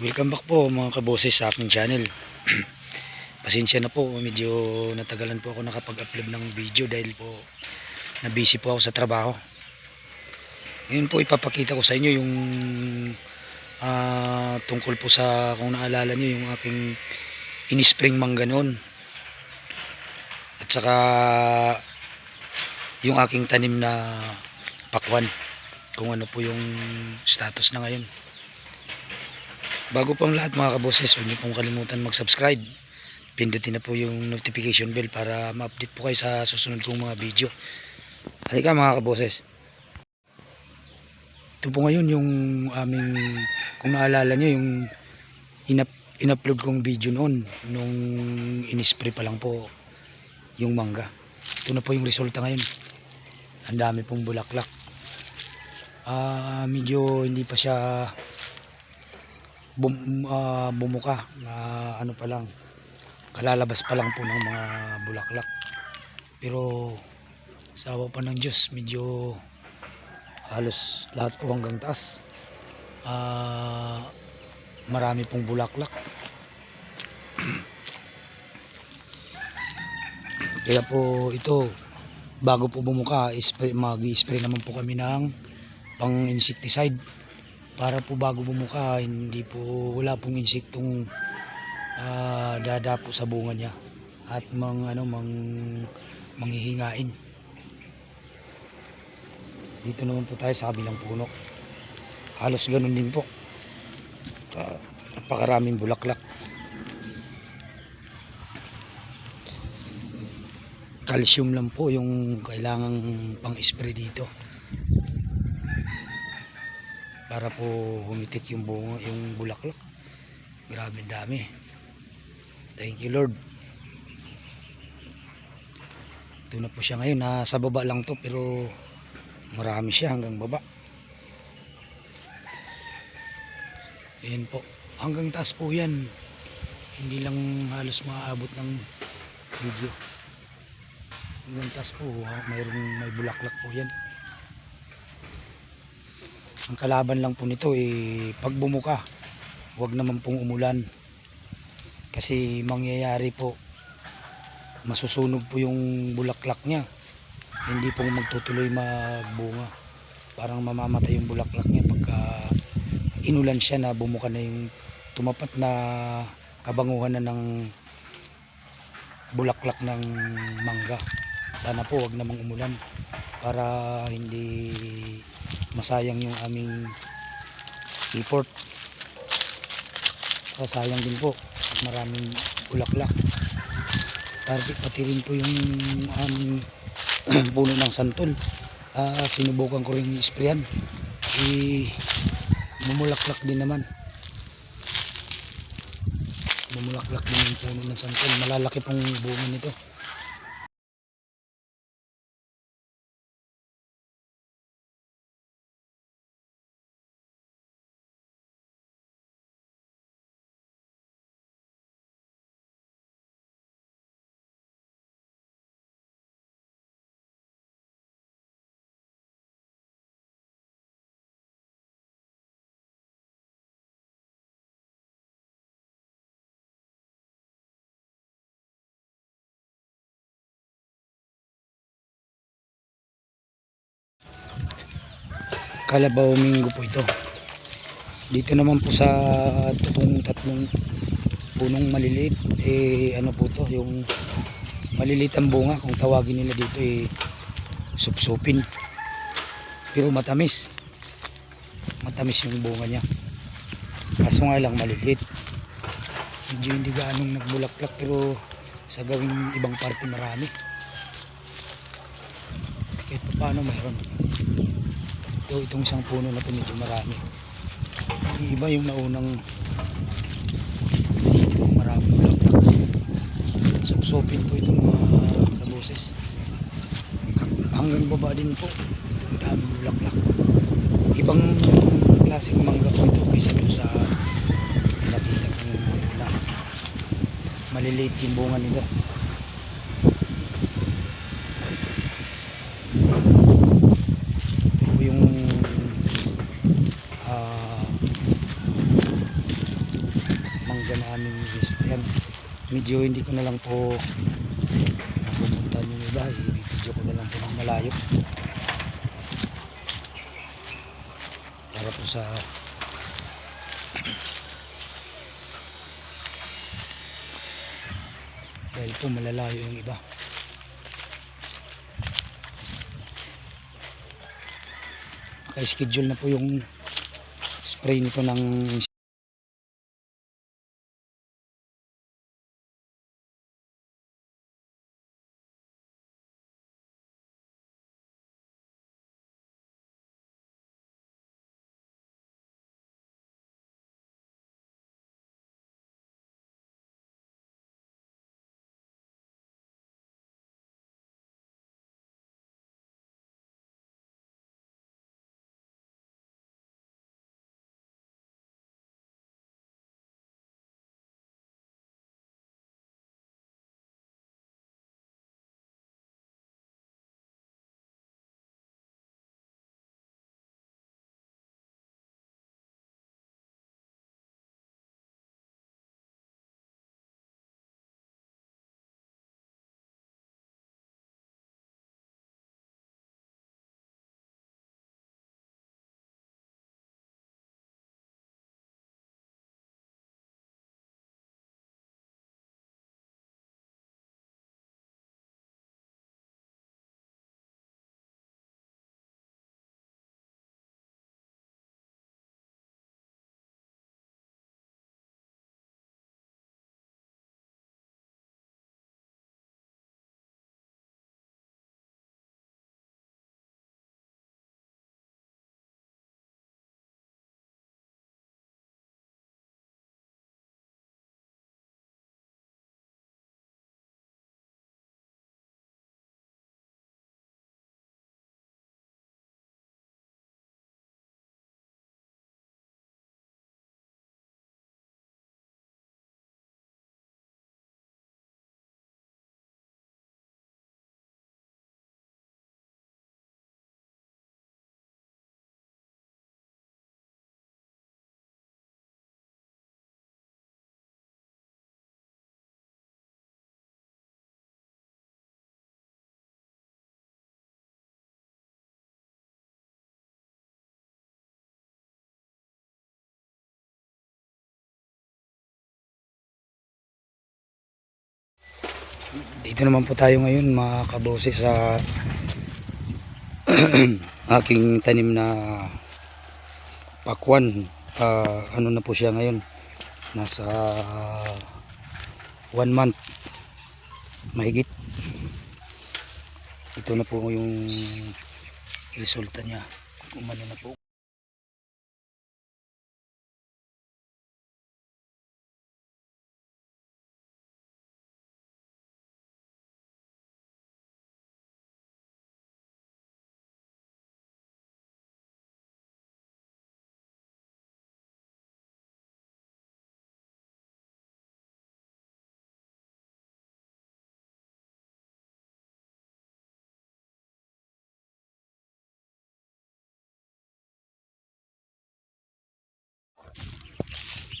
Welcome back po mga kaboses sa aking channel. Pasensya na po, medyo natagalan po ako nakapag-upload ng video dahil po na-busy po ako sa trabaho. Ngayon po ipapakita ko sa inyo yung ah, tungkol po sa kung naalala nyo yung aking inispring mangga noon. At saka yung aking tanim na pakwan kung ano po yung status na ngayon. Bago po ang lahat mga kaboses, huwag niyo pong kalimutan mag-subscribe. Pindutin na po yung notification bell para ma-update po kayo sa susunod kong mga video. Halika mga kaboses. Ito po ngayon yung aming, kung naalala nyo, yung inap, in-upload kong video noon, nung inispray pa lang po yung mangga. Ito na po yung resulta ngayon. Ang dami pong bulaklak. Ah, medyo hindi pa siya bum, ah, bumuka na ano pa lang kalalabas pa lang po ng mga bulaklak. Pero sa awa pa ng Diyos medyo halos lahat po hanggang taas. Ah, marami pong bulaklak. Kaya po ito bago po bumuka spray, mag-spray naman po kami ng pang insecticide para po bago bumuka hindi po wala pong insektong ah, dadapo sa bunga niya. At mang ano mang manghihingain. Dito naman po tayo sa kabilang puno. Halos ganun din po. Ah, napakaraming bulaklak. Calcium lang po yung kailangang pang spray dito para po humitik yung bunga, yung bulaklak. Grabe dami. Thank you Lord. Ito na po siya ngayon. Nasa baba lang to pero marami siya hanggang baba. Ayan po. Hanggang taas po yan. Hindi lang halos maaabot ng video. Hanggang taas po. Mayroong may bulaklak po yan ang kalaban lang po nito eh pag bumuka wag naman pong umulan. Kasi mangyayari po masusunog po yung bulaklak niya. Hindi po magtutuloy magbunga. Parang mamamatay yung bulaklak niya pagka inulan siya na bumuka na yung tumapat na kabanguhan na ng bulaklak ng mangga. Sana po wag namang umulan para hindi masayang yung aming effort sayang din po. Maraming bulaklak. Pati, pati rin po yung aming puno ng santol. Ah, sinubukan ko rin isprayan. I bumulaklak din naman. Bumulaklak din yung puno ng santol. Malalaki pong bunga nito Kalabaw Minggo po ito. Dito naman po sa tutong tatlong punong maliliit, eh ano po to, yung maliliit ang bunga, kung tawagin nila dito eh supsupin. Pero matamis. Matamis yung bunga niya. Kaso nga lang maliliit. Medyo hindi gaanong nagbulaklak pero sa gawing ibang parte marami. Kahit pa paano mayroon ito itong isang puno na to medyo marami. Yung iba yung naunang marami bulaklak supsupin po itong mga kaboses. Hanggang baba din po. Dami bulaklak. Ibang klaseng mangga po ito kaysa doon sa nakita kong na maliliit yung bunga nito ito po yung ah, medyo hindi ko na lang po napupuntahan yung iba. I-video ko na lang po ng malayo. Para po sa dahil po malalayo yung iba. Naka-schedule na po yung spray nito ng dito naman po tayo ngayon mga kabose sa aking tanim na pakwan. Ah, ano na po siya ngayon? Nasa one month. Mahigit. Ito na po yung resulta niya. Umano na po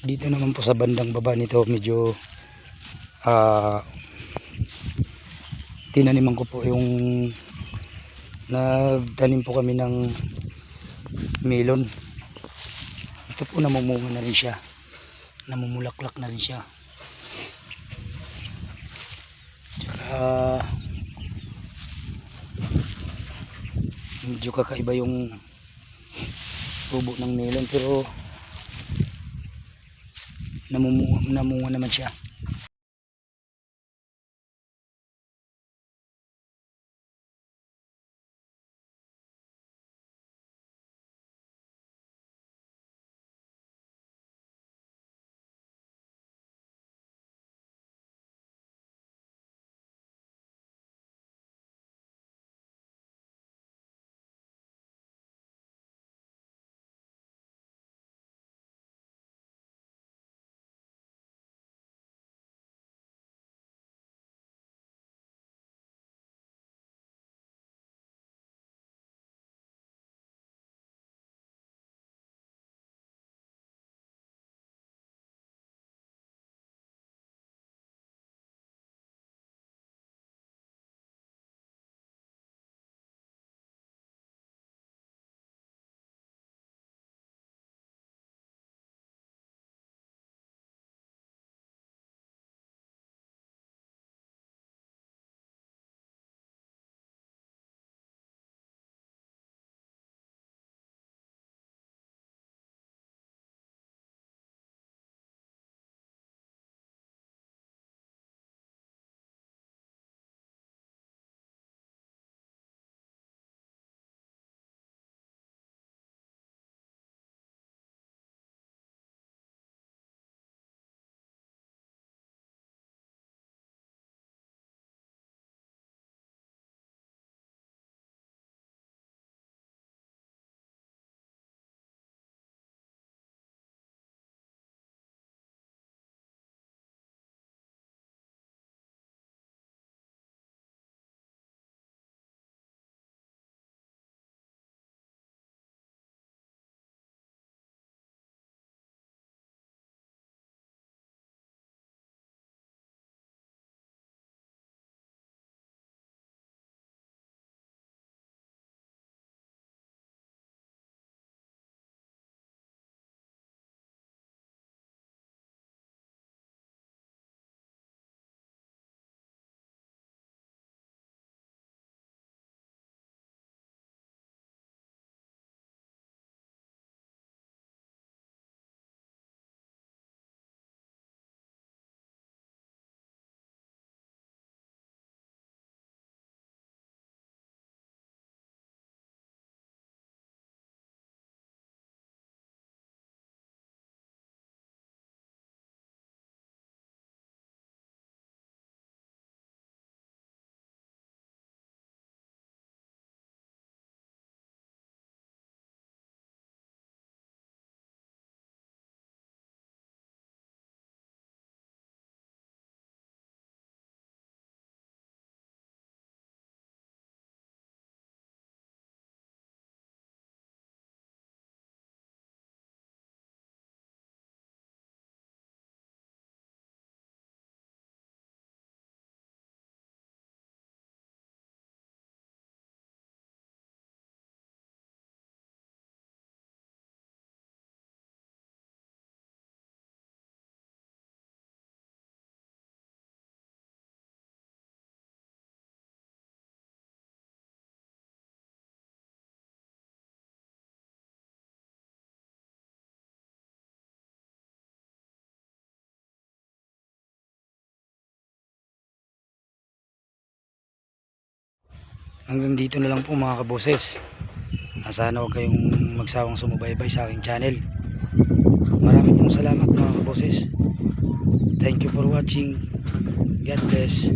dito naman po sa bandang baba nito medyo ah tinaniman ko po yung nagtanim po kami ng melon. Ito po namumunga na rin siya. Namumulaklak na rin siya. Tsaka medyo kakaiba yung tubo ng melon pero namumunga, naman siya hanggang dito na lang po mga kaboses. Ah, sana huwag kayong magsawang sumubaybay sa aking channel. Marami pong salamat mga kaboses. Thank you for watching. God bless